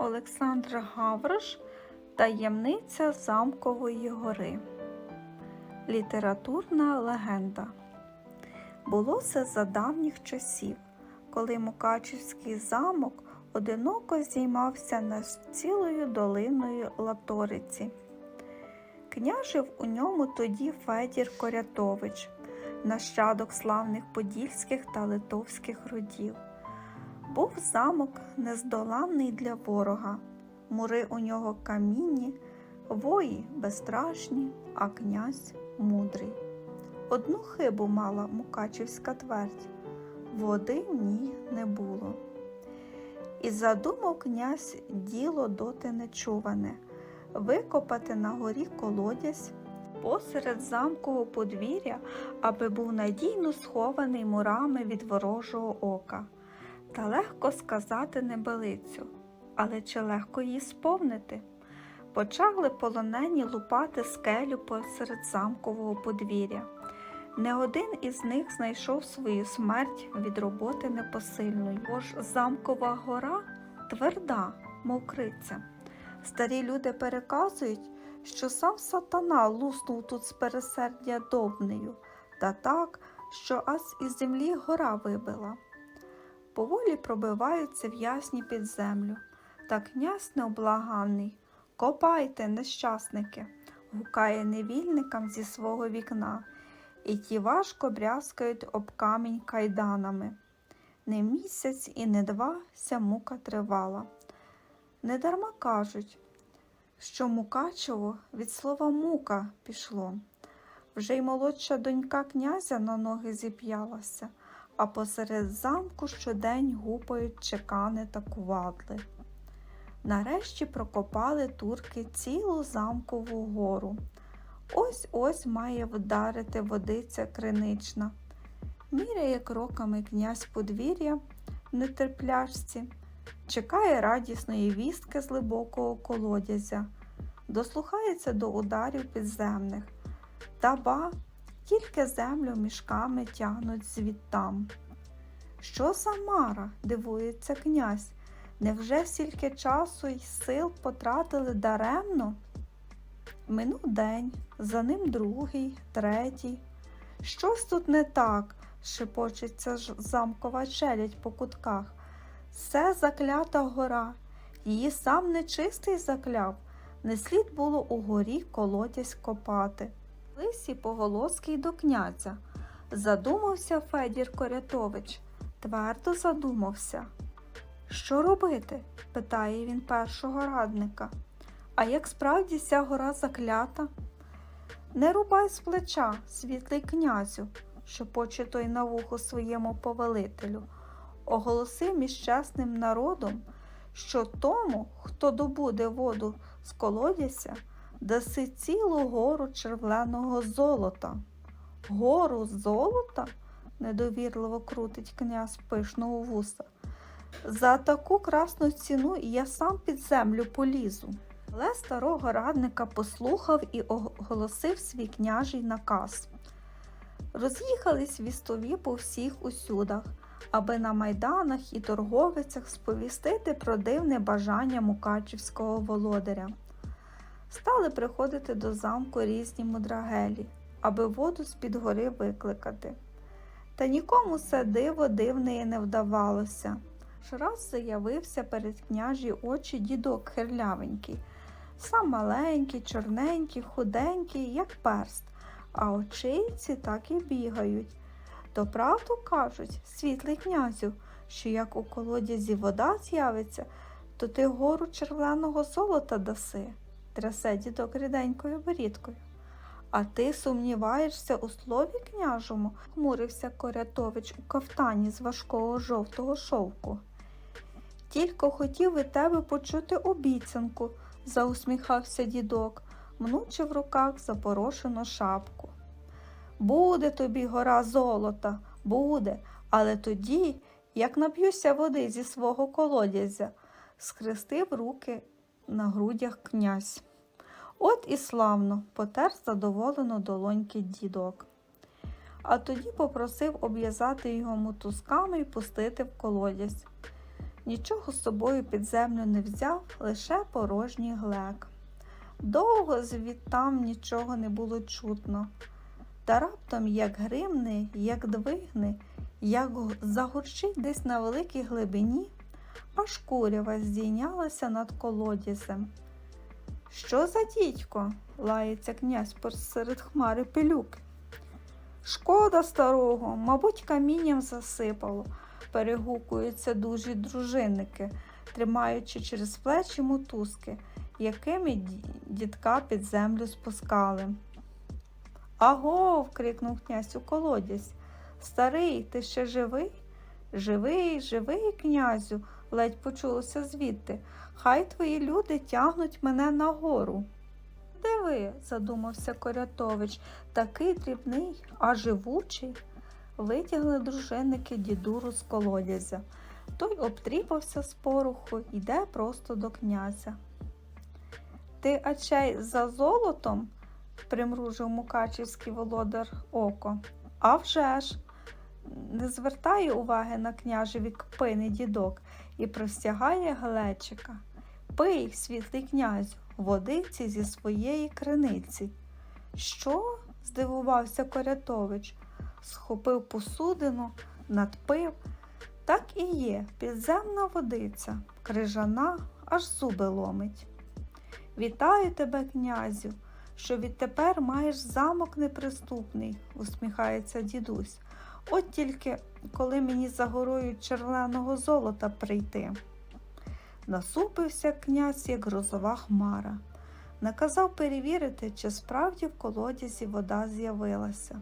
Олександр Гаврош Таємниця Замкової гори. Літературна легенда. Було це за давніх часів, коли Мукачівський замок одиноко здіймався над цілою долиною Латориці. Княжив у ньому тоді Федір Корятович, нащадок славних подільських та литовських родів. Був замок нездоланний для ворога, мури у нього камінні, вої безстрашні, а князь мудрий. Одну хибу мала Мукачівська твердь, води в ній не було. І задумав князь діло доти нечуване викопати на горі колодязь посеред замкового подвір'я, аби був надійно схований мурами від ворожого ока. Та легко сказати небелицю, але чи легко її сповнити? Почали полонені лупати скелю посеред замкового подвір'я. Не один із них знайшов свою смерть від роботи непосильної, бо ж замкова гора тверда, мов криця. Старі люди переказують, що сам сатана луснув тут з пересердя довбнею, та так, що аж із землі гора вибила. Поволі пробиваються в ясні під землю, та князь необлаганний. Копайте, нещасники, гукає невільникам зі свого вікна, і ті важко брязкають об камінь кайданами. Не місяць і не два ся мука тривала. Недарма кажуть, що Мукачево від слова мука пішло. Вже й молодша донька князя на ноги зіп'ялася, а посеред замку щодень гупають чекани та кувадли. Нарешті прокопали турки цілу замкову гору. Ось ось має вдарити водиця кринична. Міряє кроками князь подвір'я в нетерплячці, чекає радісної вістки з глибокого колодязя, дослухається до ударів підземних. Та ба, тільки землю мішками тягнуть звідтам. Що за мара? дивується князь. Невже стільки часу й сил потратили даремно? Минув день, за ним другий, третій. Щось тут не так, шепочеться ж замкова челядь по кутках. Це заклята гора, її сам нечистий закляв, не слід було у горі колодязь копати. Лисі поголоски й до князя. Задумався Федір Корятович, твердо задумався. Що робити? питає він першого радника. А як справді ця гора заклята? Не рубай з плеча, світлий князю, шепоче той на вухо своєму повелителю, оголосив між народом, що тому, хто добуде воду з колодязя, даси цілу гору червленого золота. Гору золота? недовірливо крутить князь пишного вуса. За таку красну ціну я сам під землю полізу. Але старого радника послухав і оголосив свій княжий наказ. Роз'їхались вістові по всіх усюдах, аби на майданах і торговицях сповістити про дивне бажання мукачівського володаря. Стали приходити до замку різні мудрагелі, аби воду з-під гори викликати. Та нікому це диво дивне не вдавалося. Раз заявився перед княжі очі дідок хирлявенький, сам маленький, чорненький, худенький, як перст, а очиці так і бігають. То правду кажуть, світлий князю, що як у колодязі вода з'явиться, то ти гору червленого золота даси, трясе дідок ріденькою борідкою. А ти сумніваєшся у слові княжому? хмурився Корятович у кафтані з важкого жовтого шовку. Тільки хотів від тебе почути обіцянку, заусміхався дідок, мнучи в руках запорошену шапку. Буде тобі гора золота, буде, але тоді, як нап'юся води зі свого колодязя, схрестив руки на грудях князь. От і славно, потер задоволено долоньки дідок. А тоді попросив обв'язати його мотузками і пустити в колодязь. Нічого з собою під землю не взяв, лише порожній глек. Довго звідтам нічого не було чутно. Та раптом як гримне, як двигне, як загурчить десь на великій глибині, аж курява здійнялася над колодязем. Що за дідько? лається князь посеред хмари пилюки. Шкода старого, мабуть, камінням засипало, перегукуються дужі дружинники, тримаючи через плечі мотузки, якими дідка під землю спускали. Агов. крикнув князь у колодязь. Старий, ти ще живий? Живий, живий, князю, ледь почулося звідти. Хай твої люди тягнуть мене нагору. Диви, задумався Корятович, такий дрібний, а живучий. Витягли дружинники дідуру з колодязя. Той обтріпався з пороху, йде просто до князя. Ти ачей за золотом? примружив мукачівський володар око. «А вже ж!» Не звертає уваги на княжеві кпини дідок і простягає глечика. Пий, світлий князю, водиці зі своєї криниці. Що? здивувався Корятович, схопив посудину, надпив. Так і є, підземна водиця, крижана, аж зуби ломить. Вітаю тебе, князю, що відтепер маєш замок неприступний, усміхається дідусь. От тільки коли мені за горою червоного золота прийти. Насупився князь, як грозова хмара. Наказав перевірити, чи справді в колодязі вода з'явилася.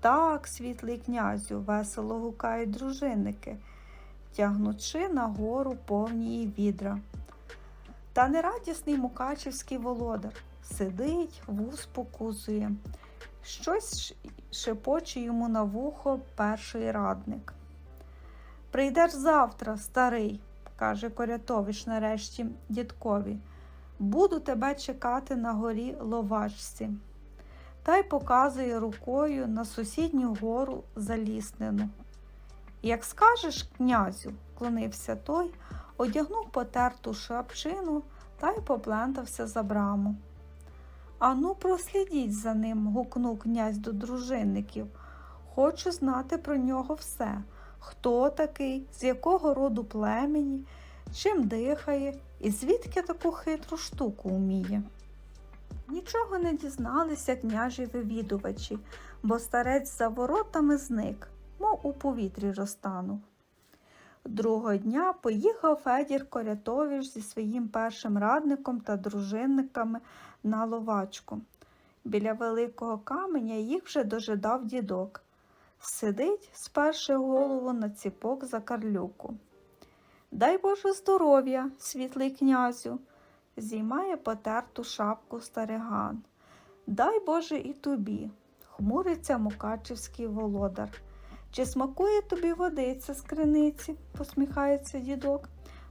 Так, світлий князю, весело гукають дружинники, тягнучи нагору повні її відра. Та нерадісний мукачівський володар сидить, вуз покусує. Щось шепоче йому на вухо перший радник. Прийдеш завтра, старий, каже Корятович нарешті дідкові. Буду тебе чекати на горі ловачці. Та й показує рукою на сусідню гору заліснену. Як скажеш, князю, клонився той, одягнув потерту шапчину та й поплентався за браму. Ану, прослідіть за ним, гукнув князь до дружинників. Хочу знати про нього все. Хто такий, з якого роду племені, чим дихає і звідки таку хитру штуку вміє. Нічого не дізналися княжі вивідувачі, бо старець за воротами зник, мов у повітрі розтанув. Другого дня поїхав Федір Корятович зі своїм першим радником та дружинниками на ловачку. Біля великого каменя їх вже дожидав дідок. Сидить, сперши голову на ціпок за карлюку. Дай Боже здоров'я, світлий князю, зіймає потерту шапку стариган. Дай Боже і тобі, хмуриться мукачівський володар. Чи смакує тобі водиця з криниці? посміхається дідок.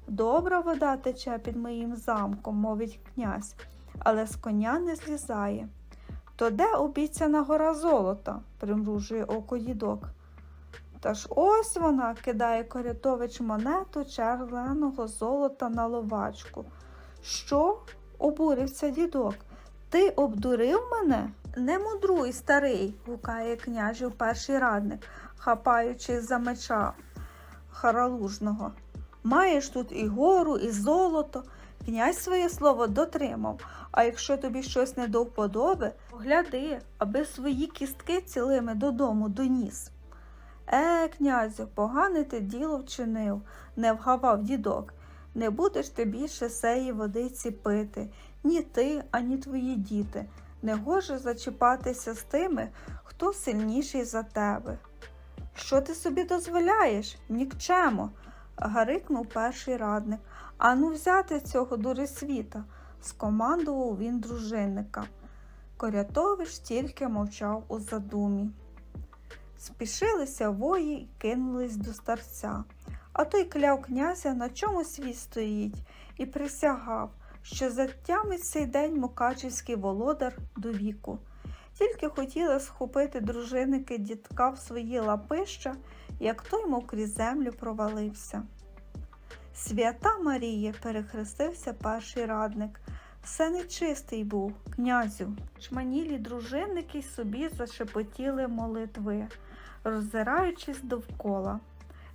Добра вода тече під моїм замком, мовить князь, але з коня не злізає. То де обіцяна гора золота? примружує око дідок. Та ж ось вона кидає Корятович монету червоного золота на ловачку. Що? обурився дідок. Ти обдурив мене? Не мудруй, старий, гукає княжів перший радник, хапаючи за меча харалужного. Маєш тут і гору, і золото. Князь своє слово дотримав, а якщо тобі щось не до вподоби, гляди, аби свої кістки цілими додому доніс. Е, князю, погане ти діло вчинив, не вгавав дідок. Не будеш ти більше сеї водиці пити, ні ти, ані твої діти. Не гоже зачіпатися з тими, хто сильніший за тебе. Що ти собі дозволяєш? Нікчемо, гарикнув перший радник. Ану взяти цього дурисвіта, скомандував він дружинника. Корятович тільки мовчав у задумі. Спішилися вої й кинулись до старця. А той кляв князя, на чому світ стоїть, і присягав, що затямить цей день мукачівський володар до віку. Тільки хотіла схопити дружинники дідка в свої лапища, як той, мов крізь землю, провалився. Свята Марія, перехрестився перший радник. Все нечистий був, князю. Чманілі дружинники собі зашепотіли молитви, роззираючись довкола.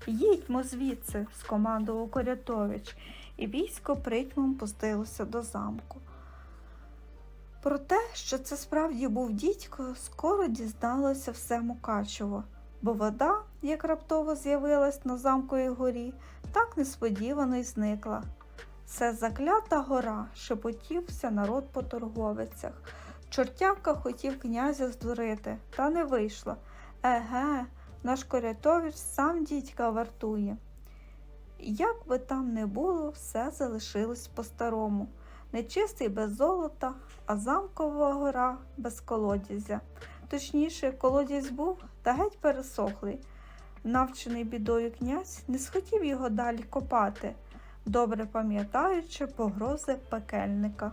Їдьмо звідси, скомандував Корятович, і військо притьмом пустилося до замку. Про те, що це справді був дідько, скоро дізналося все Мукачево, бо вода, як раптово з'явилась на замковій горі, так несподівано й зникла. Це заклята гора, шепотівся народ по торговицях. Чортявка хотів князя здурити, та не вийшло. Еге, наш Корятович сам дідька вартує. Як би там не було, все залишилось по-старому. Нечистий без золота, а замкова гора без колодязя. Точніше, колодязь був та геть пересохлий. Навчений бідою князь не схотів його далі копати, добре пам'ятаючи погрози пекельника.